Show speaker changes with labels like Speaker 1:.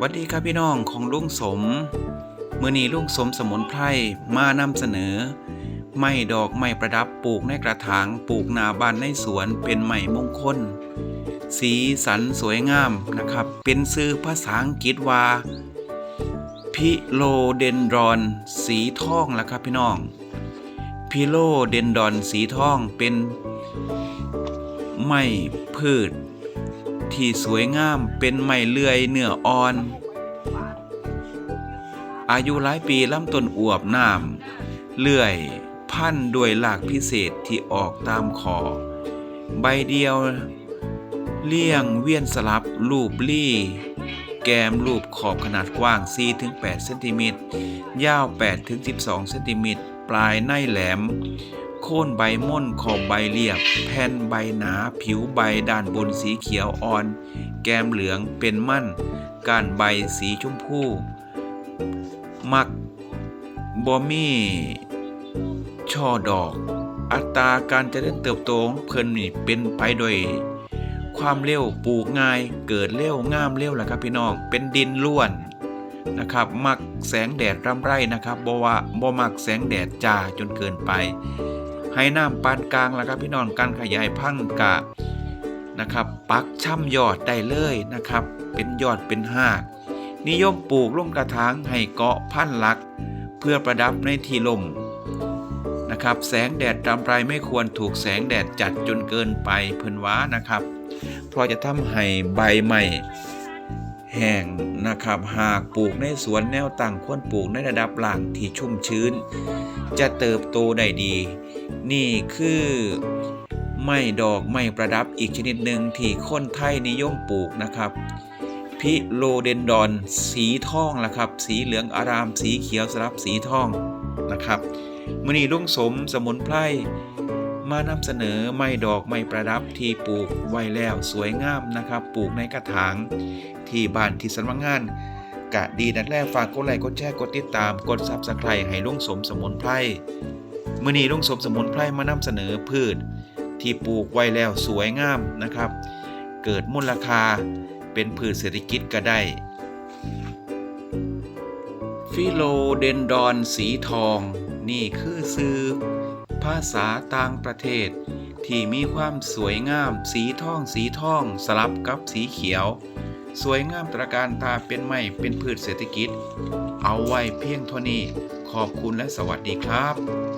Speaker 1: วัสดีครับพี่น้องของลุงสม มือนี้ลุงสมสมุนไพรมานำเสนอ ไม้ดอกไม้ประดับปลูกในกระถางปลูกนาบ้านในสวนเป็นไม้มงคล สีสันสวยงามนะครับ เป็นชื่อภาษาอังกฤษว่า พิโลเดนดรอน สีทองล่ะครับพี่น้อง พิโลเดนดรอนสีทองเป็นไม้พืช ที่สวยงามเป็นไม้เลื่อยเนื้ออ่อน อายุหลายปีลำต้นอวบน้ำเลื่อยพันด้วยหลากพิเศษที่ออกตามคอใบเดียว เลี่ยงเวียนสลับรูปลี่แกมรูปขอบขนาดกว้าง 4-8เซนติเมตรยาว 8-12เซนติเมตรปลายในแหลม โค่นใบม่นขอบใบเรียบ แผ่นใบหนาผิวใบด้านบนสีเขียวอ่อน แก้มเหลืองเป็นมั่น ก้านใบสีชมพู มักบอมี่ช่อดอก อัตราการเจริญเติบโตของเพิ่นนี่เป็นไปโดย ความเร็วปลูกง่ายเกิดเร็วงามเร็วแหละครับพี่น้องเป็นดินล้วนนะครับมักแสงแดดร่ำไรนะครับบ่ว่าบ่มักแสงแดดจ้าจนเกินไป ให้น้ำปานกลางแล้วครับพี่น้องการขยายพันธุ์กะนะครับ ปักช่ำยอดได้เลยนะครับ เป็นยอดเป็นหากนิยมปลูกลงกระถางให้เกาะพันลัก เพื่อประดับในที่ลมนะครับ แสงแดดรำไรไม่ควรถูกแสงแดดจัดจนเกินไปเพิ่นว้านะครับ เพราะจะทำให้ใบใหม่ แห้งนะครับหากปลูกในสวนแนวตั้งควรปลูกในระดับล่างที่ชุ่มชื้น จะเติบโตได้ดี นี่คือไม้ดอกไม้ประดับอีกชนิดหนึ่งที่คนไทยนิยมปลูกนะครับพิโลเดนดอน สีทองละครับ สีเหลืองอาราม สีเขียวสลับสีทองนะครับมือนีลุงสมสมุนไพร มานำเสนอไม้ดอกไม้ประดับที่ปลูกไว้แล้วสวยงามนะครับ ปลูกในกระถางที่บ้านที่สำนักงานกะดีนักแรกฝากกดไลค์กดแชร์กดติดตามกดซับสไครต์ให้ลุงสมสมุนไพรมื่อนี้ลุงสมสมุนไพรมานำเสนอพืช ที่ปลูกไว้แล้วสวยงามนะครับ เกิดมูลค่าเป็นพืชเศรษฐกิจก็ได้ฟิโลเดนดอนสีทอง นี่คือซื้อาษาต่างประเทศ ที่มีความสวยงามสีทองสีทองสลับกับสีเขียว สวยงามตระการตาเป็นไม้เป็นพืชเศรษฐกิจ เอาไว้เพียงเท่านี้ ขอบคุณและสวัสดีครับ